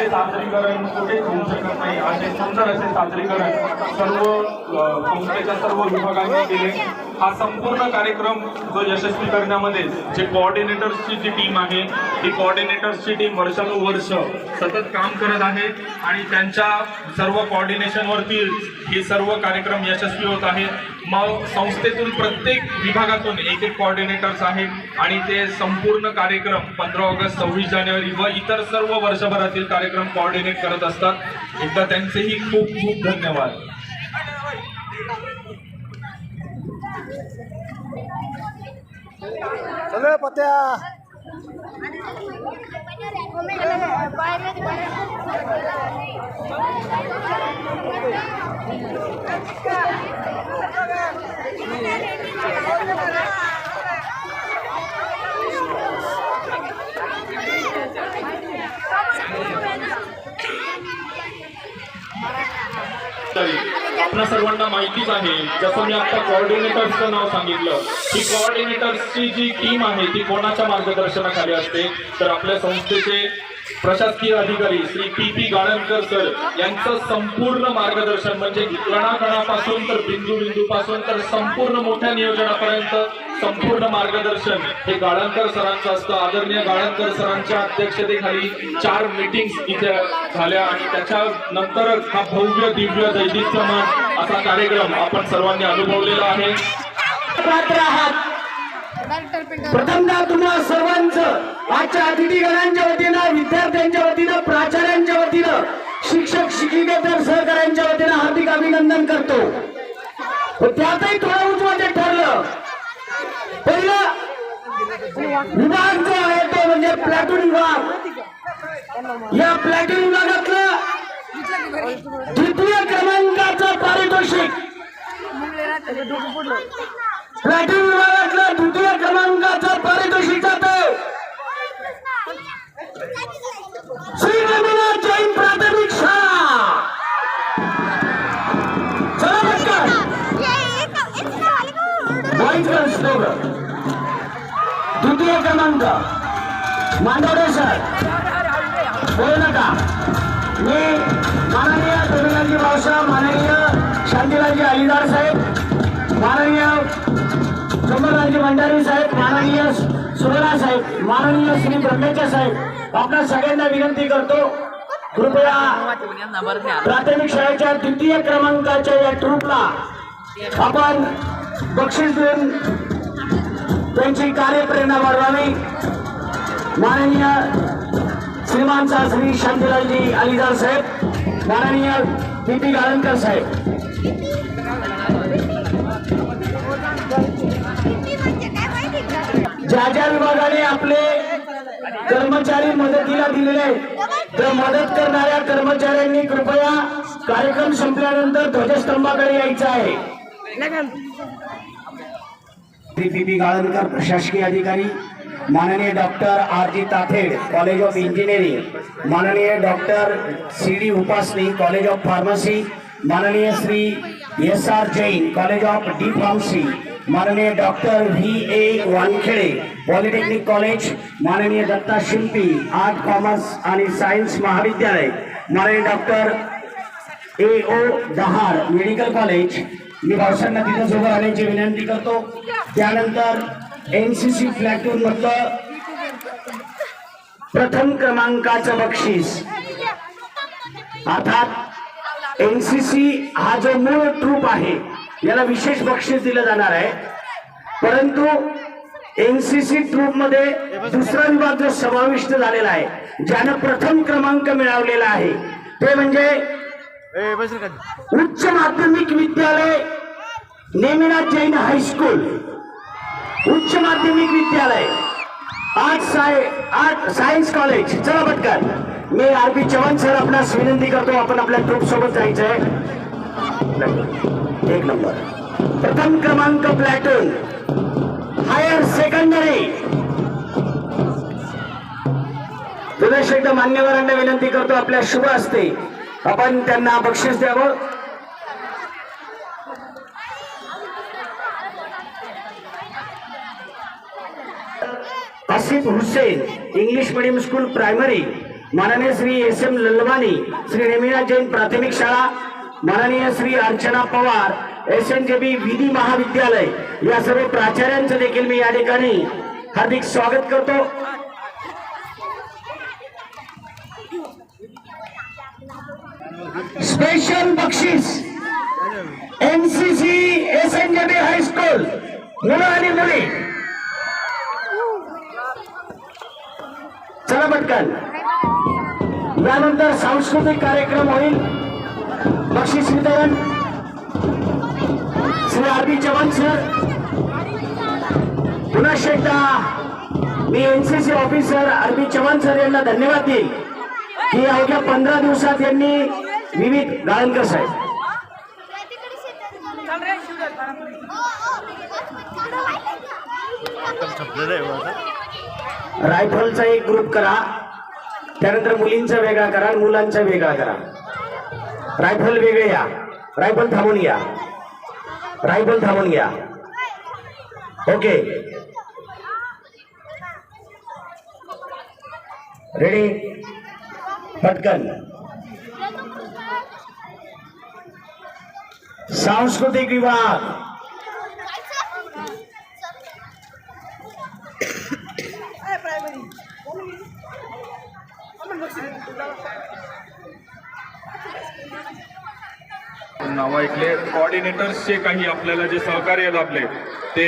असे सादरीकरण कुठेच होऊ शकत नाही. असे सुंदर असे सादरीकरण सर्व संस्थेच्या सर्व विभागांनी केले. हा संपूर्ण कार्यक्रम जो यशस्वी करण्यामध्ये जे कोऑर्डिनेटर्सची जी टीम आहे ती कोऑर्डिनेटर्सची टीम वर्षानुवर्ष सतत काम करत आहे आणि त्यांच्या सर्व कॉर्डिनेशनवरती हे सर्व कार्यक्रम यशस्वी होत आहे. मग संस्थेतून प्रत्येक विभागातून एक एक कॉर्डिनेटर्स आहेत आणि ते संपूर्ण कार्यक्रम पंधरा ऑगस्ट सव्वीस जानेवारी व इतर सर्व वर्षभरातील कार्यक्रम कॉर्डिनेट करत असतात. एकदा त्यांचेही खूप खूप धन्यवाद. सगळं पत्या तरी आपल्या सर्वांना माहितीच आहे जसं मी आता कोऑर्डिनेटर्सचं नाव सांगितलं ही कोऑर्डिनेटर्सची जी टीम आहे ती कोणाच्या मार्गदर्शनाखाली असते? तर आपल्या संस्थेचे प्रशासकीय अधिकारी Shri P P Galankar sir यांचं संपूर्ण मार्गदर्शन म्हणजे कणाकणापासून तर बिंदू बिंदू पासून तर संपूर्ण मोठ्या नियोजनापर्यंत संपूर्ण मार्गदर्शन हे गाळणकर सरांचं असतं. आदरणीय गाळणकर सरांच्या अध्यक्षतेखाली चार मीटिंग्स इथे झाल्या आणि त्याच्या नंतरच हा भव्य दिव्य दैदिप्यमान असा कार्यक्रम आपण सर्वांनी अनुभवलेला आहे. प्रथमतः तुम्हा सर्वांचं. आजच्या अतिथीगणांच्या वतीनं विद्यार्थ्यांच्या वतीनं प्राचार्यांच्या वतीनं शिक्षक शिक्षिकेतर सहकाऱ्यांच्या वतीनं हार्दिक अभिनंदन करतो. त्यातही थोडं उजवाचे ठरलं. पहिलं विभाग जो आहे तो म्हणजे प्लॅटून विभाग. या प्लॅटून विभागातलं द्वितीय क्रमांकाचं पारितोषिक. प्लॅटून विभागातलं द्वितीय क्रमांक मांडवडे सर. बोलू नका. मी माननीय प्रवीणाजी भावसा माननीय शांतीलालजी अलिदार साहेब माननीय चंबरलालजी भंडारी साहेब माननीय सुगला साहेब माननीय श्री ब्रह्मेच्या साहेब आपल्या सगळ्यांना विनंती करतो. कृपया प्राथमिक शाळेच्या द्वितीय क्रमांकाच्या या ट्रूपला आपण बक्षीस देऊन त्यांची कार्यप्रेरणा वाढवावी. माननीय श्रीमान शास्त्री शांतीलालजी अलिदार साहेब माननीय पी पी गाळणकर साहेब. ज्या ज्या विभागाने आपले कर्मचारी मदतीला दिलेले तर मदत करणाऱ्या कर्मचाऱ्यांनी कृपया कार्यक्रम संपल्यानंतर ध्वजस्तंभाकडे यायचं आहे. श्री पी पी गाळणकर प्रशासकीय अधिकारी. माननीय doctor R G Tathed college of engineering. माननीय doctor C D Upasani college of pharmacy. माननीय Shri S R Jain college of D pharmacy. माननीय doctor V A Wankhede polytechnic college. माननीय दत्ता शिल्पी आर्ट कॉमर्स आणि science महाविद्यालय. माननीय doctor A O Dahar medical college मी भावसांना तिथं सोबत राहण्याची विनंती करतो. त्यानंतर एन सी सी प्लॅटून मधलं प्रथम क्रमांकाचं बक्षीस. अर्थात एन सी सी हा जो मूळ ट्रूप आहे याला विशेष बक्षीस दिलं जाणार आहे. परंतु एन सी सी ट्रूपमध्ये दुसरा विभाग जो समाविष्ट झालेला आहे ज्यानं प्रथम क्रमांक मिळवलेला आहे ते म्हणजे उच्च माध्यमिक विद्यालय नेमिनाथ जैन हायस्कूल उच्च माध्यमिक विद्यालय. आर्ट साय आर्ट सायन्स कॉलेज चला पटकन. मी आर पी चव्हाण सर आपणास विनंती करतो आपण आपल्या ग्रुप सोबत जायचं आहे. एक नंबर. प्रथम क्रमांक प्लॅटून हायर सेकंडरी प्रदेश एकदा मान्यवरांना विनंती करतो आपल्या शुभ असते आपण त्यांना बक्षीस द्यावं. Asif Hussain English medium school primary. माननीय श्री एस एम ललवानी श्री रेमिना जैन प्राथमिक शाळा. माननीय Shri Archana Pawar S N J B विधी महाविद्यालय. या सर्व प्राचार्यांचं देखील मी या ठिकाणी हार्दिक स्वागत करतो. स्पेशल बक्षीस. NCC S N J high school मुलं आणि मुली. चला पटकन. यानंतर सांस्कृतिक कार्यक्रम होईल. बक्षीस वितरण. श्री आर चव्हाण सर पुन्हा एकदा मी NCC officer R Chavan sir यांना धन्यवाद देईल. की अवघ्या पंधरा दिवसात यांनी विविध गाळणकर साहेब. रायफलचा एक ग्रुप करा. त्यानंतर मुलींचा वेगळा करा मुलांचा वेगळा करा. रायफल वेगळे या. रायफल थांबून घ्या. रायफल थांबून घ्या. ओके. रेडी पटकन. सांस्कृतिक विभाग नाव ऐकले. कॉर्डिनेटर्सचे काही आपल्याला जे सहकार्य लाभले. ते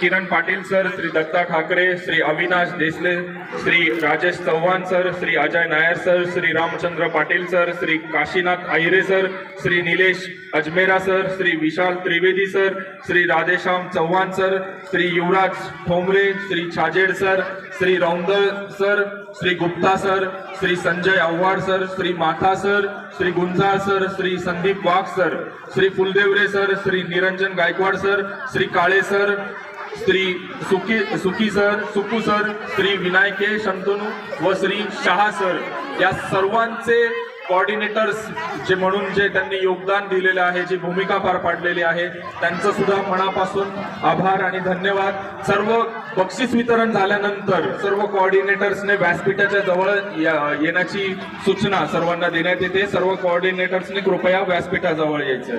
Kiran Patil sir Shri Datta Thakare Shri Avinash Desale Shri Rajesh Chavan sir Shri Ajay Nair sir Shri Ramchandra Patil sir Shri Kashinath Ahire sir Shri Nilesh Ajmera sir Shri Vishal Trivedi sir Shri Radheshyam Chavan sir Shri Yuvraj Thombre Shri Chhajed sir Shri Raundal sir Shri Gupta sir Shri Sanjay Awhad sir Shri Matha sir Shri Gunjal sir Shri Sandeep Wagh sir Shri Phuldevre sir Shri Niranjan Gaikwad sir Shri Kale sir Shri Suki Suki sir Suku sir Shri Vinayake Shantanu व Shri Shah sir. या सर्वांचे coordinators जे म्हणून जे त्यांनी योगदान दिलेलं आहे जी भूमिका पार पाडलेली आहे त्यांचं सुद्धा मनापासून आभार आणि धन्यवाद. सर्व बक्षीस वितरण झाल्यानंतर सर्व कोऑर्डिनेटर्सने व्यासपीठाच्या जवळ या- येण्याची सूचना सर्वांना देण्यात येते. सर्व कोऑर्डिनेटर्सने कृपया व्यासपीठाजवळ यायचं.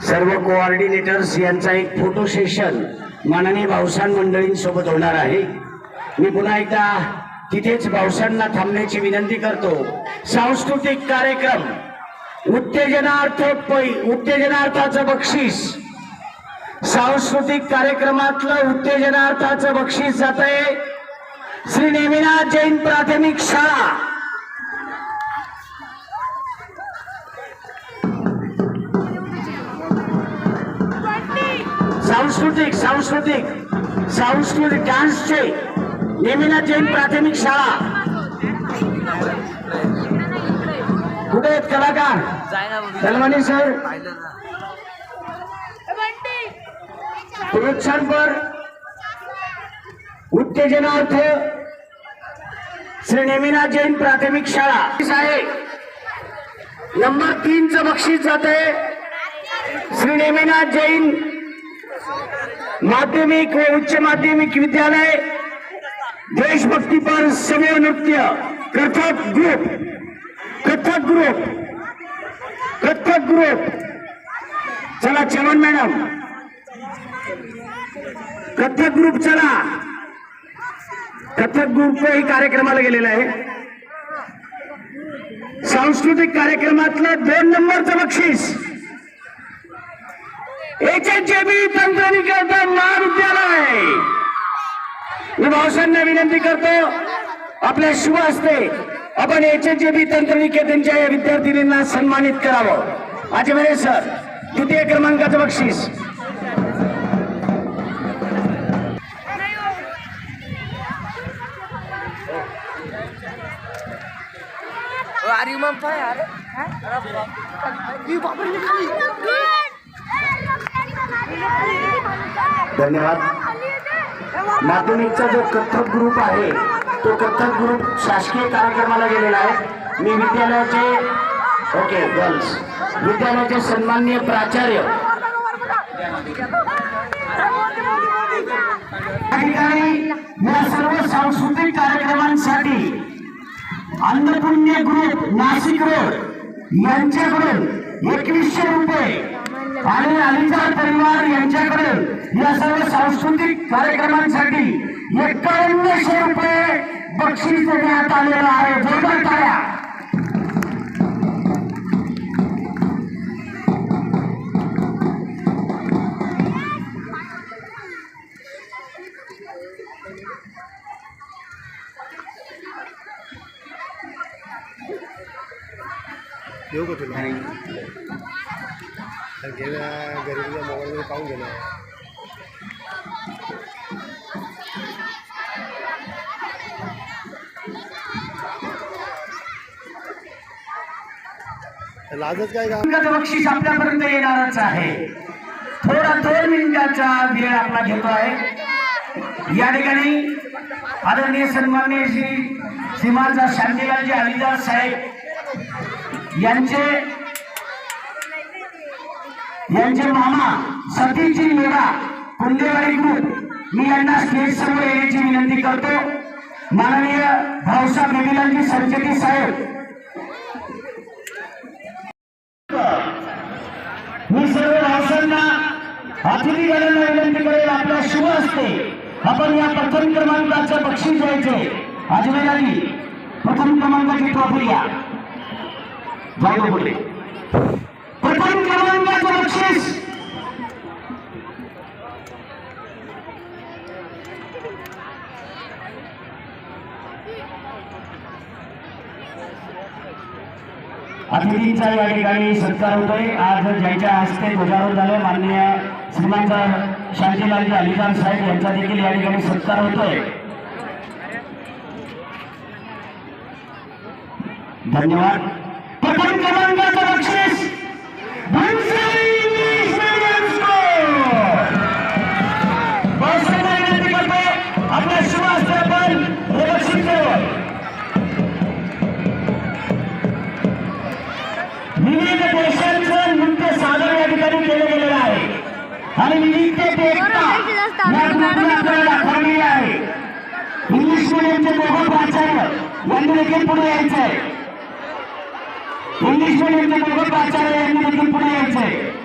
सर्व कोऑर्डिनेटर्स यांचा एक फोटो सेशन माननीय भावसान मंडळींसोबत होणार आहे. मी पुन्हा एकदा तिथेच पावसांना थांबण्याची विनंती करतो. सांस्कृतिक कार्यक्रम उत्तेजनार्थ पै- उत्तेजनार्थाचं बक्षीस. सांस्कृतिक कार्यक्रमातलं उत्तेजनार्थाचं बक्षीस जात आहे श्री नेमिनाथ जैन प्राथमिक शाळा. सांस्कृतिक सांस्कृतिक सांस्कृतिक डान्सचे नेमिना जैन प्राथमिक शाळा. कुठे आहेत कलाकार? सलमानी सर. प्रोत्साहनपर उत्तेजनार्थ श्री नेमिना जैन प्राथमिक शाळा. आहे नंबर तीनचं बक्षीस जात आहे श्री नेमिनाथ जैन माध्यमिक व उच्च माध्यमिक विद्यालय. देशभक्तीपर समूह नृत्य. Kathak group Kathak group Kathak group चला चवन मॅडम. कथक ग्रुप चला. कथक ग्रुप ही कार्यक्रमाला गेलेला आहे. सांस्कृतिक कार्यक्रमातलं दोन नंबरचं बक्षीस. एच एच बी तंत्रनिकेतन महाविद्यालय. मी भाऊसांना विनंती करतो. आपल्या शुभ हस्ते आपण एच एच बी तंत्रनिकेतनच्या या विद्यार्थिनींना सन्मानित करावं. अजमेरे सर तृतीय क्रमांकाचं बक्षीस. अरे मग काय अरे? धन्यवाद. माध्यमिकचा जो कथ्थक ग्रुप आहे तो कथ्थक ग्रुप शासकीय कार्यक्रमाला गेलेला आहे. मी विद्यालयाचे ओके गर्ल्स. विद्यालयाचे सन्माननीय प्राचार्य. या ठिकाणी या सर्व सांस्कृतिक कार्यक्रमांसाठी अन्नपुण्य ग्रुप नाशिक रोड यांच्याकडून एकवीसशे रुपये आणि अलिजाड परिवार यांच्याकडून या सर्व सांस्कृतिक कार्यक्रमांसाठी एकावन्नशे रुपये बक्षीस देण्यात आलेलं आहे. जोरदार टाळ्या येऊ का तुला? ना गरीबीच्या मोबाईलमध्ये पाहून ना. लाजच काय बक्षीस आपल्यापर्यंत येणारच आहे. थोडा दोन मिनिटाचा वेळ आपला घेतो आहे. या ठिकाणी आदरणीय सन्मान्य श्री श्रीमानचा शांतीलालजी अलिदास साहेब यांचे यांचे मामा सतीजी मेरा कुंदेवाडी ग्रुप मी यांना स्टेज समोर येण्याची विनंती करतो. माननीय भाऊसाहेब बेबीलालजी सरचेती साहेब. मी सर्व भाषांना अतिथीगणांना विनंती करेल आपला शुभ असते आपण या प्रथम क्रमांकाचं बक्षीस द्यायचे अजमेर प्रथम क्रमांकाची ट्रॉफी घ्या. जाऊ बोलले प्रथम क्रमांकाचं बक्षीस अतिथींचा या ठिकाणी सत्कार होतोय. आज ज्यांच्या हस्ते ध्वजारोहण झालं माननीय श्रीमंत शांतीलालजी अलिखान साहेब यांचा देखील या ठिकाणी सत्कार होतोय. धन्यवाद. प्रथम क्रमांकाचं बक्षीस आणि विविध एकता या ग्रुपने आपल्याला दाखवलेली आहे. इंग्लिश मिडियमचे दोघं प्राचार्य यांनी देखील पुढे यायचंय. इंग्लिश मिडियमचे दोघं प्राचार्य यांनी देखील पुढे यायचंय.